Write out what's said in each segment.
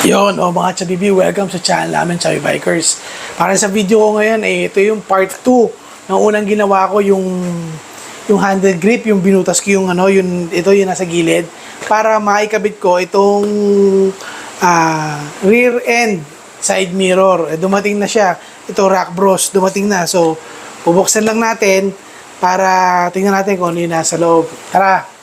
Yon, o mga Chabibi, welcome sa channel namin, Chabi Bikers. Para sa video ko ngayon, eh, ito yung part 2 ng unang ginawa ko, yung yung handle grip, yung binutas ko yung ano, yung, ito yung nasa gilid, para maikabit ko itong ah, rear end side mirror. Eh, dumating na siya. Ito, Rock Bros, dumating na. So, bubuksan lang natin para tingnan natin kung ano yung nasa loob. Tara!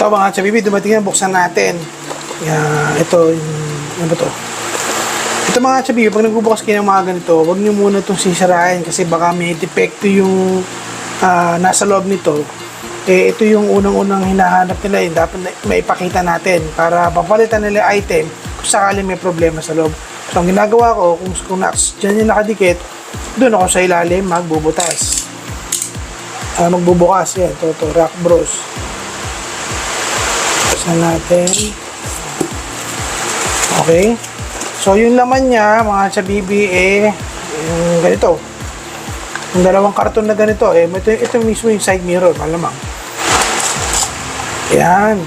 Ito mga chabibi, dumating na, buksan natin. Yan, ito, yung, ano ba to? Ito mga chabibi, pag nagbubukas kayo ng mga ganito, huwag nyo muna itong sisirain kasi baka may depekto yung ah, nasa loob nito. Eh, ito yung unang-unang hinahanap nila, yung dapat maipakita natin para papalitan nila item kung sakali may problema sa loob. So, ang ginagawa ko, kung, kung na, dyan yung nakadikit, doon ako sa ilalim magbubutas. Ah, magbubukas, yan, ito, ito, Rock Bros. Buksan natin. Okay. So, yung laman niya, mga chabibi, eh, yung ganito. Yung dalawang karton na ganito, eh, ito, ito mismo yung side mirror, malamang. Yan.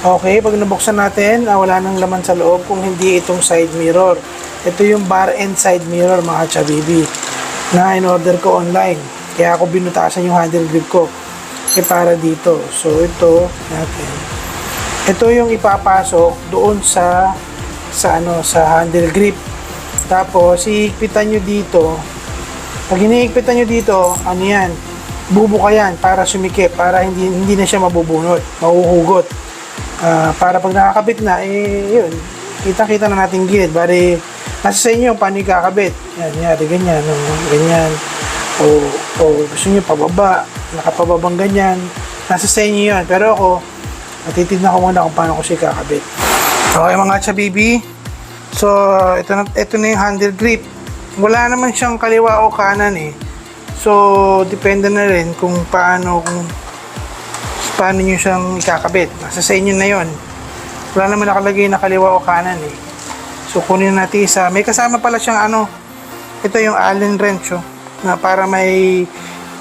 Okay, pag nabuksan natin, ah, wala nang laman sa loob kung hindi itong side mirror. Ito yung bar and side mirror, mga chabibi, na in-order ko online. Kaya ako binutasan yung handle grip ko. Eh, para dito. So, ito, natin. Ito yung ipapasok doon sa sa ano sa handle grip. Tapos ihigpitan nyo dito. Pag hinihigpitan nyo dito, ano yan? Bubuka yan para sumikip, para hindi hindi na siya mabubunot, mahuhugot. Ah, para pag nakakabit na, eh, yun, kita-kita na natin gilid. Bari, nasa sa inyo paano yung kakabit. Yan, yari, ganyan, no, ganyan. O, o gusto nyo pababa, nakapababang ganyan. Nasa sa inyo yun. Pero ako, Natitignan ko muna kung paano ko siya kakabit. Okay mga chabibi. So, ito na, ito na yung handle grip. Wala naman siyang kaliwa o kanan eh. So, depende na rin kung paano kung paano nyo siyang ikakabit. Nasa sa inyo na yon. Wala naman nakalagay na kaliwa o kanan eh. So, kunin natin isa. May kasama pala siyang ano. Ito yung Allen wrench oh, na para may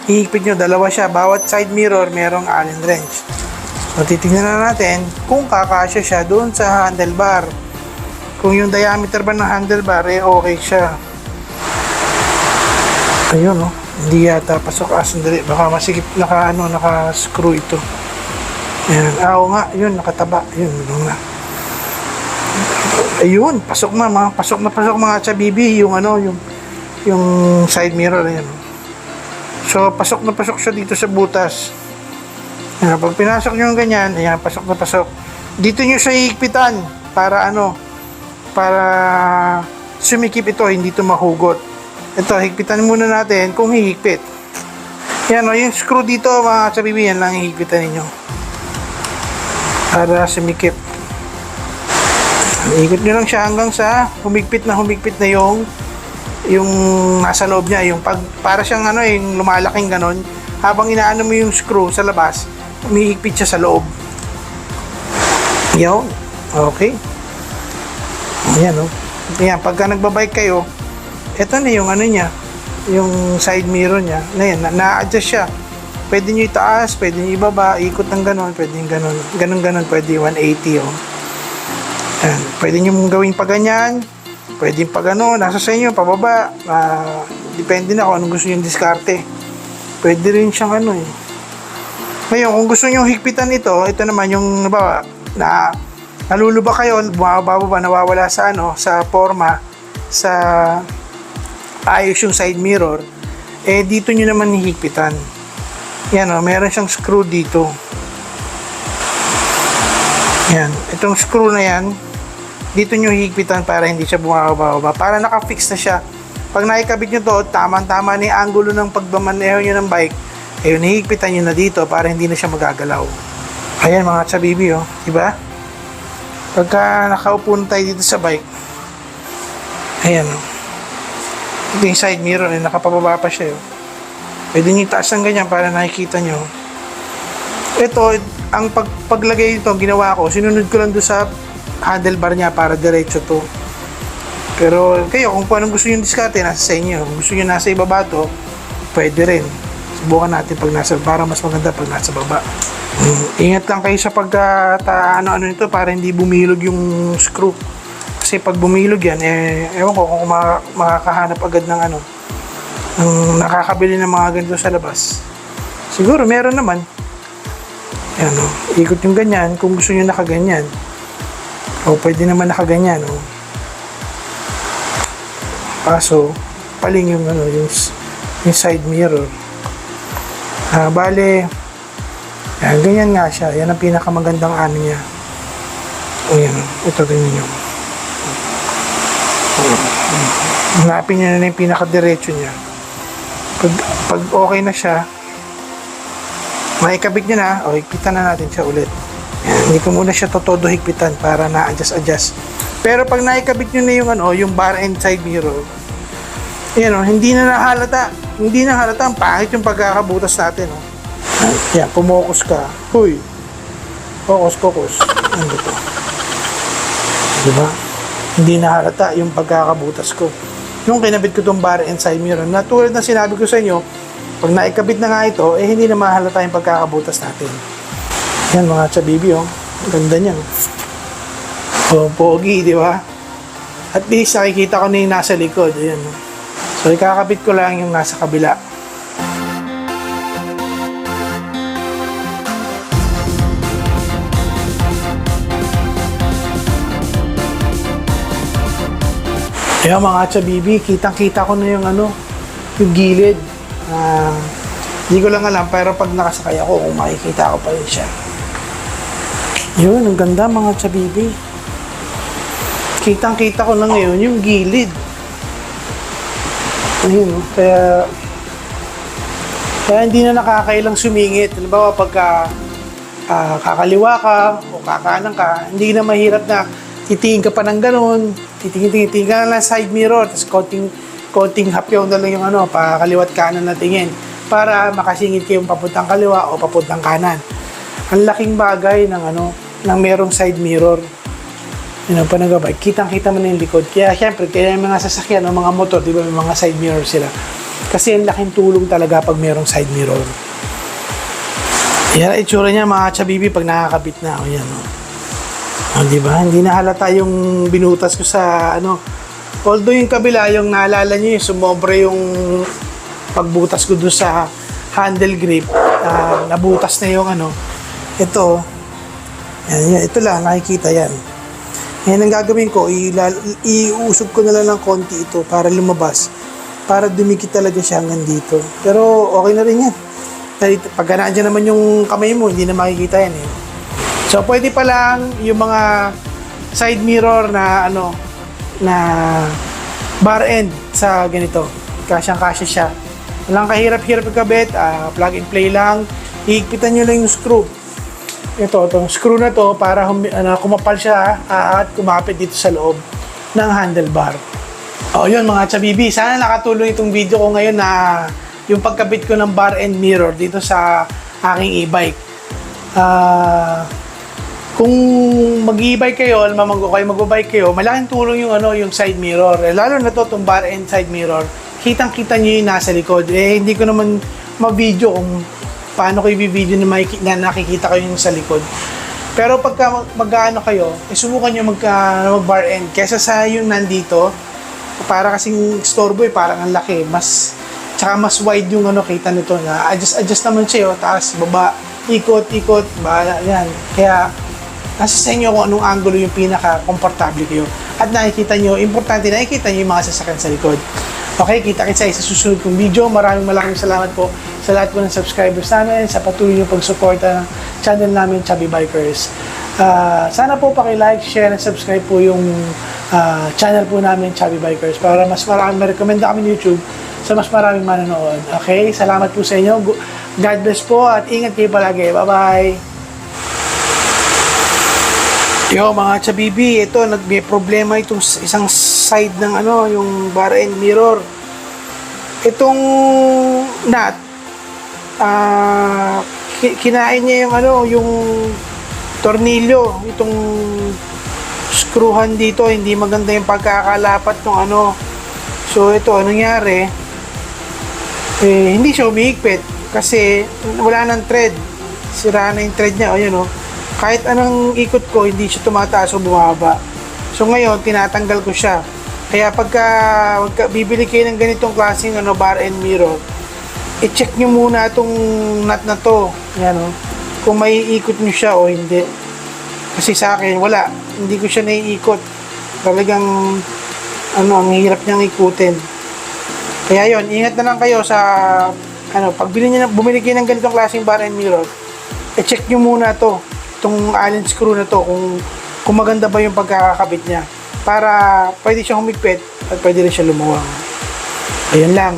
hihigpit nyo. Dalawa siya. Bawat side mirror merong Allen wrench. So, titignan na natin kung kakasya siya doon sa handlebar. Kung yung diameter ba ng handlebar, eh okay siya. Ayun, no? Hindi yata pasok. Ah, sandali. Baka masikip, naka, ano, naka-screw ito. Ayan. Ah, nga. Yun, nakataba. Yun, ano na. Ayun, pasok na, mga pasok na pasok mga chabibi, yung ano, yung yung side mirror, ayan. So, pasok na pasok siya dito sa butas. Ayan, pag pinasok nyo ganyan, ayan, pasok na pasok. Dito nyo siya hihigpitan para ano, para sumikip ito, hindi ito mahugot. Ito, higpitan muna natin kung hihigpit. Yan o, yung screw dito mga sabibi, yan lang hihigpitan ninyo. Para sumikip. Ikot nyo lang siya hanggang sa humigpit na humigpit na yung yung nasa loob niya, yung pag, para siyang ano, yung lumalaking ganon. Habang inaano mo yung screw sa labas, umihigpit siya sa loob. Yun. Okay. Ayan, oh. Ayan, pagka nagbabike kayo, eto na yung ano niya, yung side mirror niya. Na yan, na- na-adjust siya. Pwede nyo itaas, pwede nyo ibaba, ikot ng ganon, pwede yung ganon. Ganon, ganon, pwede 180, oh. Ayan, pwede nyo mong gawin pa ganyan, pwede pa gano'n, nasa sa inyo, pababa. Ah, depende na kung anong gusto nyo diskarte. Pwede rin siyang ano eh. Ngayon, kung gusto nyo higpitan ito, ito naman yung, nabawa, na naluluba kayo, bumababa ba, nawawala sa ano, sa forma, sa ayos yung side mirror, eh dito nyo naman hihigpitan. Yan o, meron siyang screw dito. Yan, itong screw na yan, dito nyo hihigpitan para hindi siya bumababa. Para nakafix na siya. Pag nakikabit nyo to, tamang-tama na yung angulo ng pagmamaneho nyo ng bike, eh yun, hihigpitan nyo na dito para hindi na siya magagalaw. Ayan mga chabibi, oh. Diba? Pagka nakaupo na tayo dito sa bike, ayan. Ito yung side mirror, eh, nakapababa pa siya, oh. Pwede nyo itaas ng ganyan para nakikita nyo. Ito, ang pag, paglagay nito, ginawa ko, sinunod ko lang doon sa handlebar niya para diretso to. Pero kayo, kung anong gusto nyo diskarte, nasa sa inyo. Kung gusto nyo nasa ibaba to, pwede rin. Subukan natin pag nasa, para mas maganda pag nasa baba. Mm, Ingat lang kayo sa pagka, ta, ano, ano nito para hindi bumilog yung screw. Kasi pag bumilog yan, eh, ewan ko kung ma- makakahanap agad ng ano, ng nakakabili ng mga ganito sa labas. Siguro meron naman. Ayan o, ikot yung ganyan kung gusto nyo nakaganyan. O pwede naman nakaganyan o. Kaso, paling yung ano, yung, yung side mirror. Ah, bale, yan, ganyan nga siya. Yan ang pinakamagandang ano niya. O yan, ito tingnan nyo. Hanapin nyo na yung pinakadiretso niya. Pag, pag okay na siya, maikabit nyo na, o higpitan na natin siya ulit. Yan, hindi ko muna siya totodo higpitan para na-adjust-adjust. Pero pag naikabit nyo na yung, ano, yung bar and side mirror, yan o, hindi na nahalata. Hindi na halata. Ang pangit yung pagkakabutas natin. O. Yan, pumokus ka. Huy. Focus, focus. Ano to? Diba? Hindi na halata yung pagkakabutas ko. Yung kinabit ko tong bar and side mirror, na tulad na sinabi ko sa inyo, pag naikabit na nga ito, eh hindi na mahalata yung pagkakabutas natin. Yan mga chabibi, oh. Ganda niyan. Oh, pogi, di ba? At least nakikita ko na yung nasa likod. Ayan. oh. So, ikakabit ko lang yung nasa kabila. Ayan mga chabibi, kitang-kita ko na yung ano, yung gilid. Ah, hindi ko lang alam, pero pag nakasakay ako, kung makikita ko pa rin siya. Yun, ang ganda mga chabibi. Kitang-kita ko na ngayon yung gilid. Ayun, kaya kaya hindi na nakakailang sumingit. Halimbawa, pagka ah, kakaliwa ka o kakanan ka, hindi na mahirap na titingin ka pa ng ganun, titingin-tingin ka na lang side mirror, tapos konting, konting hapyaw na lang yung ano, pakaliwat kanan na tingin para makasingit kayo papuntang kaliwa o papuntang kanan. Ang laking bagay ng ano, ng merong side mirror. Yun ang panagabay. Kitang-kita mo na yung likod. Kaya syempre, kaya yung mga sasakyan o mga motor, di ba, may mga side mirror sila. Kasi ang laking tulong talaga pag merong side mirror. Yan ang itsura niya mga chabibi pag nakakabit na. O yan o. O, di ba? Hindi na halata yung binutas ko sa ano. Although yung kabila, yung naalala niyo, yung sumobre yung pagbutas ko doon sa handle grip. ah, nabutas na yung ano. Ito, yan, yan, ito lang, nakikita yan. Ngayon ang gagawin ko, iusog ko na lang ng konti ito para lumabas. Para dumikit talaga siya hanggang dito. Pero okay na rin yan. Pag nandiyan naman yung kamay mo, hindi na makikita yan eh. So pwede pa lang yung mga side mirror na ano na bar end sa ganito. Kasyang-kasya siya. Walang kahirap-hirap ikabit, ah, plug and play lang. Hihigpitan nyo lang yung screw ito, itong screw na to para humi, ano, kumapal siya ah, at kumapit dito sa loob ng handlebar. O yun mga chabibi, sana nakatulong itong video ko ngayon na yung pagkabit ko ng bar and mirror dito sa aking e-bike. Ah, kung mag-e-bike kayo, mo kayo mag-bike kayo, malaking tulong yung ano, yung side mirror. Eh, lalo na to, itong bar and side mirror. Kitang-kita nyo yung nasa likod. Eh, hindi ko naman ma-video kung paano ko i-video na, makiki- na nakikita kayo yung sa likod. Pero pagka mag- mag-ano kayo, eh, subukan nyo magka, mag-bar end. Kesa sa yung nandito, para kasing storbo eh, parang ang laki. Mas, tsaka mas wide yung ano, kita nito na adjust, adjust naman siya, oh, taas, baba, ikot, ikot, bahala, yan. Kaya, nasa sa inyo kung anong angulo yung pinaka-komportable kayo. At nakikita nyo, importante, nakikita nyo yung mga sasakyan sa likod. Okay, kita kita sa susunod kong video. Maraming malaking salamat po sa lahat po ng subscribers namin, sa patuloy yung pagsuporta ng channel namin, Chubby Bikers. Ah, sana po paki-like, share, and subscribe po yung ah, channel po namin, Chubby Bikers, para mas maraming ma-recommend kami ng YouTube sa mas maraming manonood. Okay, salamat po sa inyo. God bless po at ingat kayo palagi. Bye-bye! Yo mga chabibi, ito may problema itong isang side ng ano, yung bar and mirror. Itong nut ki- kinain niya yung ano, yung tornilyo, itong screwhan dito, hindi maganda yung pagkakalapat ng ano. So ito, anong nangyari? Eh, hindi siya umihigpit. Kasi wala nang thread. Sira na yung thread niya. O yun o. Kahit anong ikot ko, hindi siya tumataas o bumaba. So ngayon, tinatanggal ko siya. Kaya pagka, pagka bibili kayo ng ganitong klaseng ano, bar and mirror, i-check nyo muna itong nut na to. Yan o. Kung may ikot nyo siya o hindi. Kasi sa akin, wala. Hindi ko siya naiikot. Talagang, ano, ang hirap niyang ikutin. Kaya yon ingat na lang kayo sa, ano, pag bili niyo, na- bumili kayo ng ganitong klaseng bar and mirror, i-check nyo muna to, itong allen screw na to, kung, kung maganda ba yung pagkakakabit niya. Para pwede siyang humigpit at pwede rin siya lumuwang. Ayun lang.